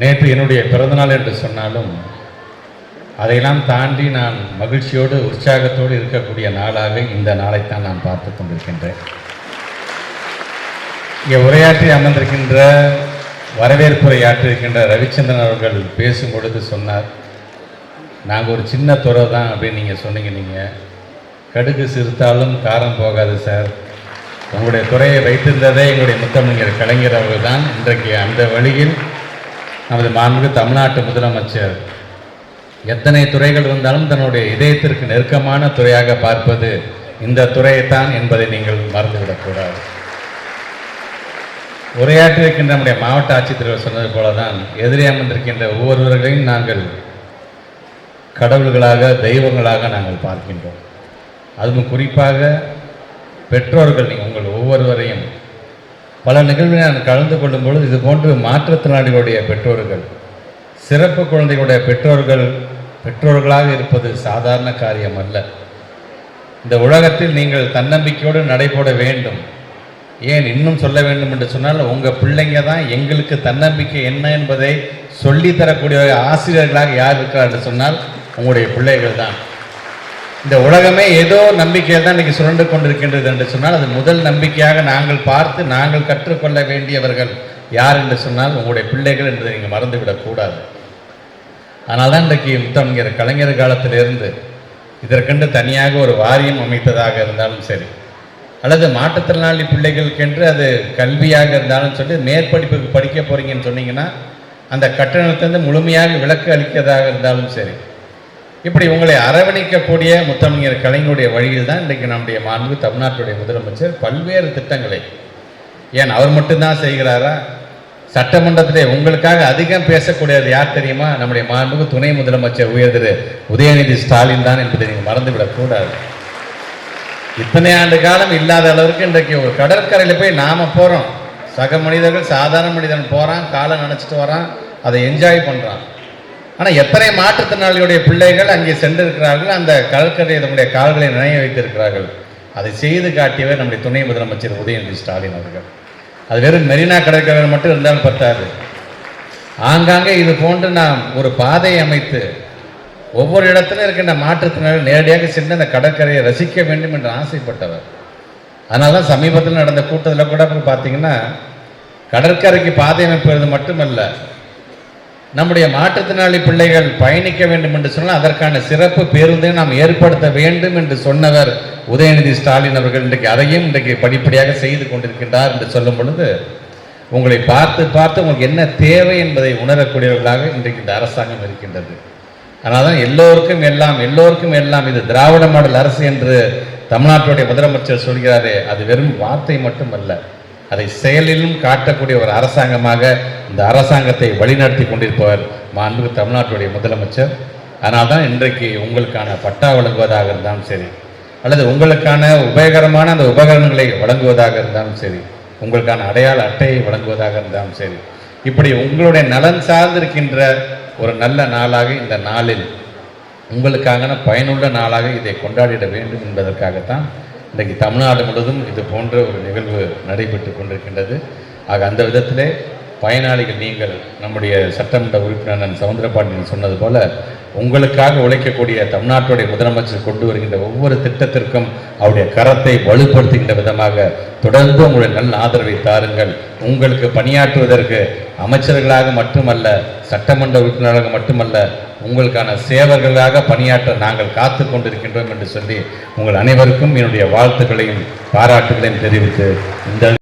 நேற்று என்னுடைய பிறந்தநாள் என்று சொன்னாலும் அதையெல்லாம் தாண்டி நான் மகிழ்ச்சியோடு உற்சாகத்தோடு இருக்கக்கூடிய நாளாக இந்த நாளைத்தான் நான் பார்த்து கொண்டிருக்கின்றேன். இங்கே உரையாற்றி அமர்ந்திருக்கின்ற வரவேற்புரை ஆற்றிருக்கின்ற ரவிச்சந்திரன் அவர்கள் பேசும் பொழுது சொன்னார் நாங்கள் ஒரு சின்ன துறை தான் அப்படின்னு நீங்கள் சொன்னீங்க நீங்கள் கடுகு சிறுத்தாலும் காரம் போகாது சார். உங்களுடைய துறையை வைத்திருந்ததே எங்களுடைய முத்தமிழர் கலைஞர் அவர்கள் தான். இன்றைக்கு அந்த வழியில் நமது மாண்புமிகு தமிழ்நாட்டு முதலமைச்சர் எத்தனை துறைகள் இருந்தாலும் தன்னுடைய இதயத்திற்கு நெருக்கமான துறையாக பார்ப்பது இந்த துறையைத்தான் என்பதை நீங்கள் மறந்துவிடக்கூடாது உரையாற்றிருக்கின்ற நம்முடைய மாவட்ட ஆட்சித்தலைவர் சொன்னது போல தான் எதிரே அமர்ந்திருக்கின்ற ஒவ்வொருவர்களையும் நாங்கள் கடவுள்களாக தெய்வங்களாக நாங்கள் பார்க்கின்றோம். அதுவும் குறிப்பாக பெற்றோர்கள் நீங்கள் உங்கள் ஒவ்வொருவரையும் பல நிகழ்வில் நான் கலந்து கொள்ளும் பொழுது இது போன்று மாற்றுத்திறனாளிகளுடைய பெற்றோர்கள் சிறப்பு குழந்தைகளுடைய பெற்றோர்கள் பெற்றோர்களாக இருப்பது சாதாரண காரியம் அல்ல. இந்த உலகத்தில் நீங்கள் தன்னம்பிக்கையோடு நடைபோட வேண்டும். ஏன் இன்னும் சொல்ல வேண்டும் என்று சொன்னால் உங்கள் பிள்ளைங்க தான் எங்களுக்கு தன்னம்பிக்கை என்ன என்பதை சொல்லித்தரக்கூடிய ஆசிரியர்களாக யார் இருக்கிறார் என்று சொன்னால் உங்களுடைய பிள்ளைகள் தான். இந்த உலகமே ஏதோ நம்பிக்கையில் தான் இன்றைக்கி சுரண்டு கொண்டிருக்கின்றது என்று சொன்னால் அது முதல் நம்பிக்கையாக நாங்கள் பார்த்து நாங்கள் கற்றுக்கொள்ள வேண்டியவர்கள் யார் என்று சொன்னால் உங்களுடைய பிள்ளைகள் என்பதை நீங்கள் மறந்துவிடக்கூடாது ஆனால் தான் இன்றைக்கு முத்தமிழர் கலைஞர் காலத்திலிருந்து இதற்கென்று தனியாக ஒரு வாரியம் அமைத்ததாக இருந்தாலும் சரி அல்லது மாற்றுத்திறனாளி பிள்ளைகளுக்கென்று அது கல்வியாக இருந்தாலும் சொல்லி மேற்படிப்புக்கு படிக்க போகிறீங்கன்னு சொன்னீங்கன்னா அந்த கட்டணத்திலிருந்து முழுமையாக விலக்கு அளிக்கிறதாக இருந்தாலும் சரி இப்படி உங்களை அரவணைக்கக்கூடிய முத்தமிழர் கலைஞருடைய வழியில் தான் இன்றைக்கு நம்முடைய மாண்பு தமிழ்நாட்டுடைய முதலமைச்சர் பல்வேறு திட்டங்களை. ஏன் அவர் மட்டும்தான் செய்கிறாரா? சட்டமன்றத்திலே உங்களுக்காக அதிகம் பேசக்கூடியது யார் தெரியுமா? நம்முடைய மாண்புக்கு துணை முதலமைச்சர் உயர் திரு உதயநிதி ஸ்டாலின் தான் என்பதை நீங்கள் மறந்துவிடக்கூடாது இத்தனை ஆண்டு காலம் இல்லாத அளவுக்கு இன்றைக்கு ஒரு கடற்கரையில் போய் நாம் போகிறோம் சக மனிதர்கள் சாதாரண மனிதன் போகிறான் காலை நினச்சிட்டு வரான் அதை என்ஜாய் பண்ணுறான் ஆனால் எத்தனை மாற்றுத்திறனாளிகளுடைய பிள்ளைகள் அங்கே சென்றிருக்கிறார்கள் அந்த கடற்கரையை நம்முடைய கால்களை நினைய வைத்திருக்கிறார்கள். அதை செய்து காட்டியவர் நம்முடைய துணை முதலமைச்சர் உதயநிதி ஸ்டாலின் அவர்கள். அது வெறும் மெரினா கடற்கரையில் மட்டும் இருந்தாலும் பத்தாது. ஆங்காங்கே இது போன்று நாம் ஒரு பாதையை அமைத்து ஒவ்வொரு இடத்துல இருக்கின்ற மாற்றுத்திறனாளி நேரடியாக சென்று அந்த கடற்கரையை ரசிக்க வேண்டும் என்று ஆசைப்பட்டவர். அதனால தான் சமீபத்தில் நடந்த கூட்டத்தில் கூட பார்த்தீங்கன்னா கடற்கரைக்கு பாதை அமைப்பது மட்டுமல்ல நம்முடைய மாற்றுத்திறனாளி பிள்ளைகள் பயணிக்க வேண்டும் என்று சொன்னால் அதற்கான சிறப்பு பேருந்தை நாம் ஏற்படுத்த வேண்டும் என்று சொன்னவர் உதயநிதி ஸ்டாலின் அவர்கள் இன்றைக்கு அதையும் இன்றைக்கு படிப்படியாக செய்து கொண்டிருக்கின்றார் என்று சொல்லும் பொழுது உங்களை பார்த்து பார்த்து உங்களுக்கு என்ன தேவை என்பதை உணரக்கூடியவர்களாக இன்றைக்கு இந்த அரசாங்கம் இருக்கின்றது. அதனால தான் எல்லோருக்கும் எல்லாம் எல்லோருக்கும் எல்லாம் இது திராவிட மாடல் அரசு என்று தமிழ்நாட்டுடைய முதலமைச்சர் சொல்கிறாரே அது வெறும் வார்த்தை மட்டுமல்ல. அதை செயலிலும் காட்டக்கூடிய ஒரு அரசாங்கமாக இந்த அரசாங்கத்தை வழிநடத்தி கொண்டிருப்பவர் மாண்புக்கு தமிழ்நாட்டுடைய முதலமைச்சர். அதனால் தான் இன்றைக்கு உங்களுக்கான பட்டா வழங்குவதாக இருந்தாலும் சரி அல்லது உங்களுக்கான உபயோகரமான அந்த உபகரணங்களை வழங்குவதாக இருந்தாலும் சரி உங்களுக்கான அடையாள அட்டையை வழங்குவதாக இருந்தாலும் சரி இப்படி உங்களுடைய நலன் சார்ந்திருக்கின்ற ஒரு நல்ல நாளாக இந்த நாளில் உங்களுக்கான பயனுள்ள நாளாக இதை கொண்டாடிட வேண்டும் என்பதற்காகத்தான் இன்றைக்கு தமிழ்நாடு முழுவதும் இது போன்ற ஒரு நிகழ்வு நடைபெற்று கொண்டிருக்கின்றது. ஆக அந்த விதத்திலே பயனாளிகள் நீங்கள் நம்முடைய சட்டமன்ற உறுப்பினர் சவுந்தரபாண்டியன் சொன்னது போல உங்களுக்காக உழைக்கக்கூடிய தமிழ்நாட்டுடைய முதலமைச்சர் கொண்டு வருகின்ற ஒவ்வொரு திட்டத்திற்கும் அவருடைய கரத்தை வலுப்படுத்துகின்ற விதமாக தொடர்ந்து உங்களுடைய நல்ல ஆதரவை தாருங்கள். உங்களுக்கு பணியாற்றுவதற்கு அமைச்சர்களாக மட்டுமல்ல சட்டமன்ற உறுப்பினராக மட்டுமல்ல உங்களுக்கான சேவர்களாக பணியாற்ற நாங்கள் காத்து கொண்டிருக்கின்றோம் என்று சொல்லி உங்கள் அனைவருக்கும் என்னுடைய வாழ்த்துக்களையும் பாராட்டுகளையும் தெரிவித்து இந்த